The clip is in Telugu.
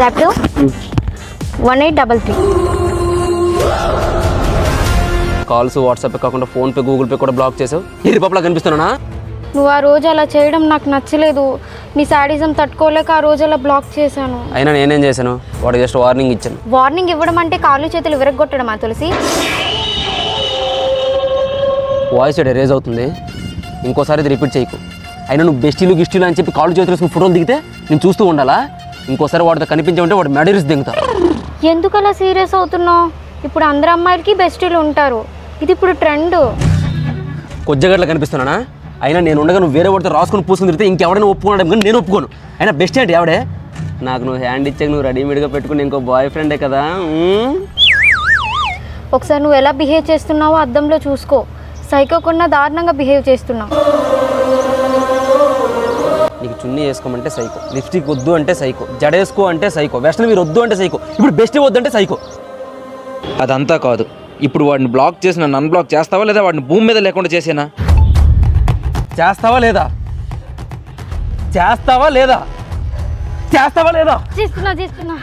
Rapido one eight double three calls WhatsApp కాకుండా ఫోన్పే గూగుల్ పే కూడా బ్లాక్ చేసావు. ఈ రిపబ్లా కనిపిస్తున్నానా? నువ్వు ఆ రోజు అలా చేయడం నాకు నచ్చలేదు. నీ శాడిజం తట్టుకోలేక ఆ రోజు అలా బ్లాక్ చేశాను. అయినా నేనేం చేశాను? వాడు జస్ట్ వార్నింగ్ ఇచ్చాను. వార్నింగ్ ఇవ్వడం అంటే కాళ్ళు చేతులు విరగొట్టడమా తులసి. వాయిస్ ఎరేజ్ అవుతుంది. ఇంకోసారి ఇది రిపీట్ చేయకు. అయినా నువ్వు బెస్టీలు గిస్టీలు అని చెప్పి కాళ్ళు చేతులు ఫోటోలు దిగితే నేను చూస్తూ ఉండాలా? ఇంకోసారి వాడితో కనిపించామంటే వాడు మెడరీస్ దిగుతా ఎందుకు అలా సీరియస్ అవుతున్నావు? ఇప్పుడు అందరు అమ్మాయిలకి బెస్టీలు ఉంటారు. ఇది ఇప్పుడు ట్రెండ్ కొజ్జగట్ల కనిపిస్తున్నానా? అయినా నేను ఉండగా నువ్వు వేరే వాడితో రాసుకుని పూసుకుని తిరిగితే ఇంకెవడైనా ఒప్పుకున్నాడు కానీ నేను ఒప్పుకోను. అయినా బెస్ట్ ఏంటి ఎవడే? నాకు నువ్వు హ్యాండ్ ఇచ్చాక నువ్వు రెడీమేడ్గా పెట్టుకుని ఇంకో బాయ్ ఫ్రెండే కదా? ఒకసారి నువ్వు ఎలా బిహేవ్ చేస్తున్నావో అద్దంలో చూసుకో. సైకో కన్నా దారుణంగా బిహేవ్ చేస్తున్నావు. చున్నీ వేసుకోమంటే సైకో. లిప్స్టిక్ వద్దు అంటే సైకో. జడేసుకో అంటే సైకో. వెస్ట్రన్ మీరు వద్దు అంటే సైకో. ఇప్పుడు బెస్ట్ వద్దు అంటే సైకో. అదంతా కాదు. ఇప్పుడు వాడిని బ్లాక్ చేసిన నన్ను బ్లాక్ చేస్తావా లేదా వాడిని భూమి మీద లేకుండా చేసేనా? చేస్తావా లేదా? చేస్తావా లేదా? చేస్తావా లేదా? చేస్తున్నా చేస్తున్నా.